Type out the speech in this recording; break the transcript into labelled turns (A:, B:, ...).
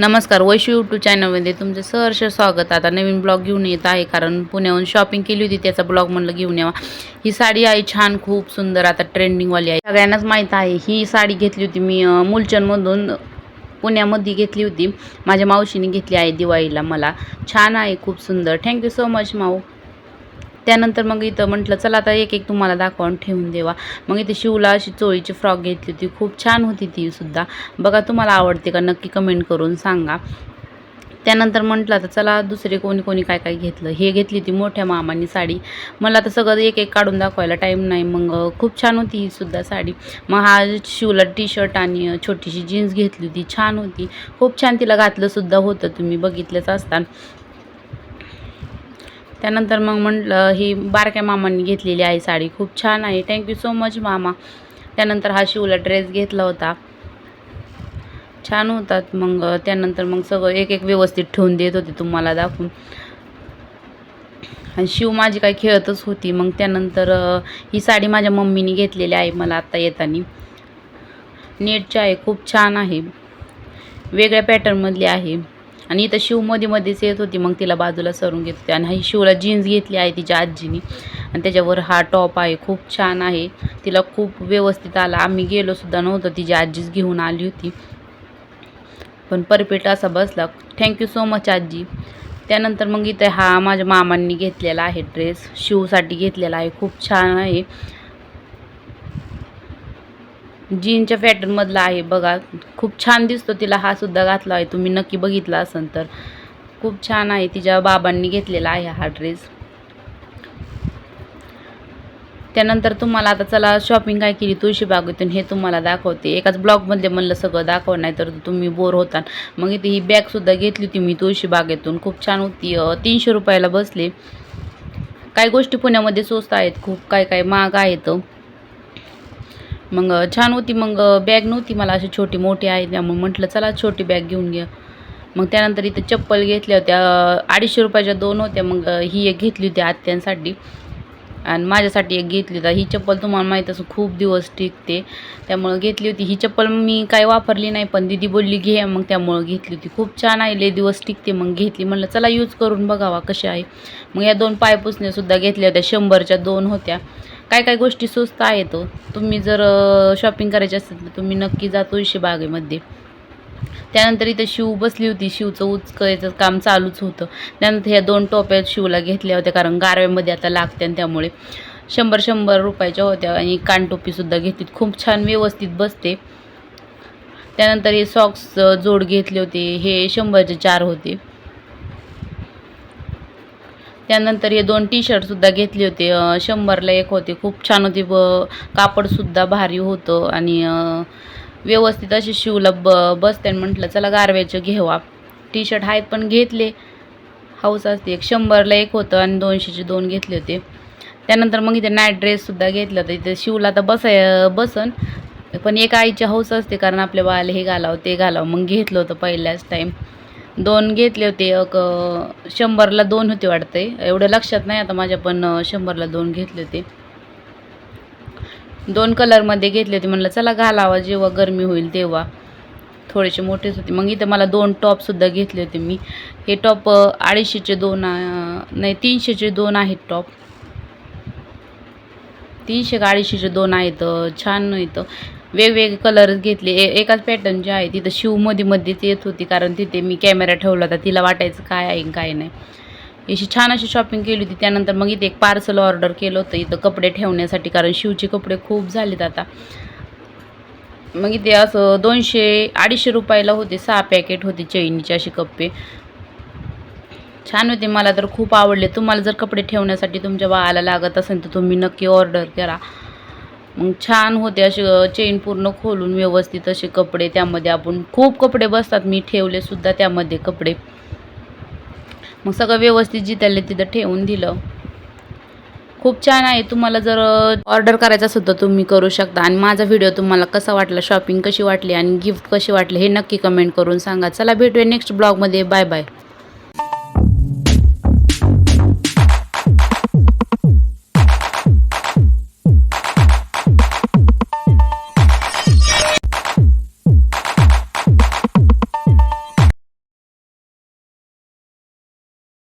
A: नमस्कार वैशू यूट्यूब चॅनलमध्ये तुमचं सहर्ष स्वागत. आता नवीन ब्लॉग घेऊन येत आहे कारण पुण्याहून शॉपिंग केली होती त्याचा ब्लॉग म्हणलं घेऊन यावा. ही साडी आहे छान खूप सुंदर आता ट्रेंडिंगवाली आहे. सगळ्यांनाच माहीत आहे ही साडी घेतली होती मी मुलचंदमधून पुण्यामध्ये घेतली होती. माझ्या मावशीने घेतली आहे दिवाळीला मला. छान आहे खूप सुंदर. Thank you so much Mau. त्यानंतर मग इथं म्हटलं चला आता एक एक तुम्हाला दाखवून ठेवून देवा. मग इथे शिवला अशी चोळीची फ्रॉक घेतली होती. खूप छान होती ती सुद्धा. बघा तुम्हाला आवडते का नक्की कमेंट करून सांगा. त्यानंतर म्हटलं आता चला दुसरे कोणी कोणी काय काय घेतलं? हे घेतली होती मोठ्या मामानी साडी. मला आता सगळं एक एक काढून दाखवायला टाईम नाही. मग खूप छान होती ही सुद्धा साडी. मग हा शिवला टी शर्ट आणि छोटीशी जीन्स घेतली होती. छान होती. खूप छान तिला घातलंसुद्धा होतं. तुम्ही बघितलंच असताना. त्यानंतर मग म्हटलं ही बारक्या मामांनी घेतलेली आहे साडी खूप छान आहे. थँक्यू सो मच मामा. त्यानंतर हा शिवला ड्रेस घेतला होता. छान होतात. मग त्यानंतर मग सगळं एक एक व्यवस्थित ठेवून देत होते तुम्हाला दाखवून. आणि शिव माझी काही खेळतच होती. मग त्यानंतर ही साडी माझ्या मम्मीने घेतलेली आहे मला आत्ता येताना. नेटची आहे खूप छान आहे. वेगळ्या पॅटर्नमधली आहे. आणि इथं शिवमध्ये मध्येच येत होती मग तिला बाजूला सरून घेत होती. आणि ही शिवला जीन्स घेतली आहे तिच्या आजीनी. आणि त्याच्यावर हा टॉप आहे खूप छान आहे. तिला खूप व्यवस्थित आला. आम्ही गेलोसुद्धा नव्हतं तिची आजीच घेऊन आली होती. पण परफेक्ट असा बसला थँक्यू सो मच आजी. त्यानंतर मग इथे हा माझ्या मामांनी घेतलेला आहे ड्रेस शिवसाठी घेतलेला आहे खूप छान आहे. जीनच्या पॅटर्नमधला आहे. बघा खूप छान दिसतो तिला. हा सुद्धा घातला आहे. तुम्ही नक्की बघितला असेल तर. खूप छान आहे. तिच्या बाबांनी घेतलेला आहे हा ड्रेस त्यानंतर तुम्हाला आता चला शॉपिंग काय केली? तुळशीबागेतून हे तुम्हाला दाखवते. एकाच ब्लॉगमध्ये म्हणलं सगळं दाखव नाही तर तुम्ही बोर होता मग इथे ही बॅगसुद्धा घेतली होती मी तुळशीबागेतून खूप छान होती. तीनशे रुपयाला बसले. काही गोष्टी पुण्यामध्ये स्वस्त आहेत. खूप काय काय महाग आहेत. मग छान होती. मग बॅग नव्हती. मला अशी छोटी मोठी आहे. त्यामुळे म्हटलं चला छोटी बॅग घेऊन घ्या. मग त्यानंतर इथं चप्पल घेतल्या होत्या. अडीचशे रुपयाच्या दोन होत्या. मग ही एक घेतली होती आत्यांसाठी. आणि माझ्यासाठी एक घेतली होती. ही चप्पल तुम्हाला माहीत असं खूप दिवस टिकते. त्यामुळं घेतली होती. ही चप्पल मी काय वापरली नाही पण दिदी बोलली घे. मग त्यामुळं घेतली होती. खूप छान आहे. लय दिवस टिकते. मग घेतली. म्हणलं चला यूज करून बघावा कशी आहे. मग या दोन पायपुसण्यासुद्धा घेतल्या होत्या. शंभरच्या दोन होत्या. काय काय गोष्टी स्वस्त आहेत हो. तुम्ही जर शॉपिंग करायची असेल तर तुम्ही नक्की जा तुळशी बागेमध्ये. त्यानंतर इथं शिव बसली होती. शिवचं उचकायचं काम चालूच होतं. त्यानंतर ह्या दोन टोप्या शिवला घेतल्या होत्या कारण गारव्यामध्ये आता लागत्या आणि त्यामुळे. शंभर शंभर रुपयाच्या होत्या आणि कानटोपीसुद्धा घेतली. खूप छान व्यवस्थित बसते. त्यानंतर हे सॉक्स जोड घेतले होते. हे शंभरचे चार होते. त्यानंतर हे दोन टी शर्टसुद्धा घेतले होते. शंभरला एक होते. खूप छान होते. ब कापडसुद्धा भारी होतं. आणि व्यवस्थित असे शिवला ब बसते म्हटलं चला गारव्याचं घेवा टी शर्ट आहेत पण घेतले. हाऊस असते. एक शंभरला एक होतं आणि दोनशेचे दोन घेतले होते. त्यानंतर मग इथे नाईट ड्रेससुद्धा घेतला. होता इथे शिवला तर बसाय बसन. पण एक आईची हौस असते कारण आपल्या बाळाला हे घालावं ते घालावं. मग घेतलं होतं पहिल्याच टाईम दोन घेतले होते एक शंभरला दोन होते वाटते एवढं लक्षात नाही आता माझ्या पण शंभरला दोन घेतले होते. दोन कलरमध्ये घेतले होते म्हणलं चला घालावा जेव्हा गरमी होईल तेव्हा. थोडेसे मोठेच होते. मग इथं मला दोन टॉपसुद्धा घेतले होते मी. हे टॉप अडीचशेचे दोन नाही तीनशेचे दोन आहेत टॉप तीनशे का अडीचशेचे दोन आहेत छान इथं. वेगवेगळे कलर घेतले. ए एकाच पॅटर्नचे आहे तिथं शिवमध्ये मध्येच येत होती कारण तिथे मी कॅमेरा ठेवला होता तिला वाटायचं काय आहे काय नाही. अशी छान अशी शॉपिंग केली होती. त्यानंतर मग इथे एक पार्सल ऑर्डर केलं होतं इथं कपडे ठेवण्यासाठी कारण शिवचे कपडे खूप झालेत आता. मग इथे असं दोनशे अडीचशे रुपयाला होते सहा पॅकेट होते चैनीचे असे कप्पे. छान होते मला तर खूप आवडले. तुम्हाला जर कपडे ठेवण्यासाठी तुमच्या बाळाला लागत असेल तर तुम्ही नक्की ऑर्डर करा. मग छान होते असे चेन पूर्ण खोलून व्यवस्थित असे कपडे त्यामध्ये आपण खूप कपडे बसतात मी ठेवले सुद्धा त्यामध्ये कपडे. मग सगळं व्यवस्थित जिथे तिथं ठेवून दिलं. खूप छान आहे तुम्हाला जर ऑर्डर करायचं असेल तर तुम्ही करू शकता. आणि माझा व्हिडिओ तुम्हाला कसा वाटला शॉपिंग कशी वाटली आणि गिफ्ट कशी वाटली हे नक्की कमेंट करून सांगा. चला भेटूया नेक्स्ट ब्लॉगमध्ये बाय बाय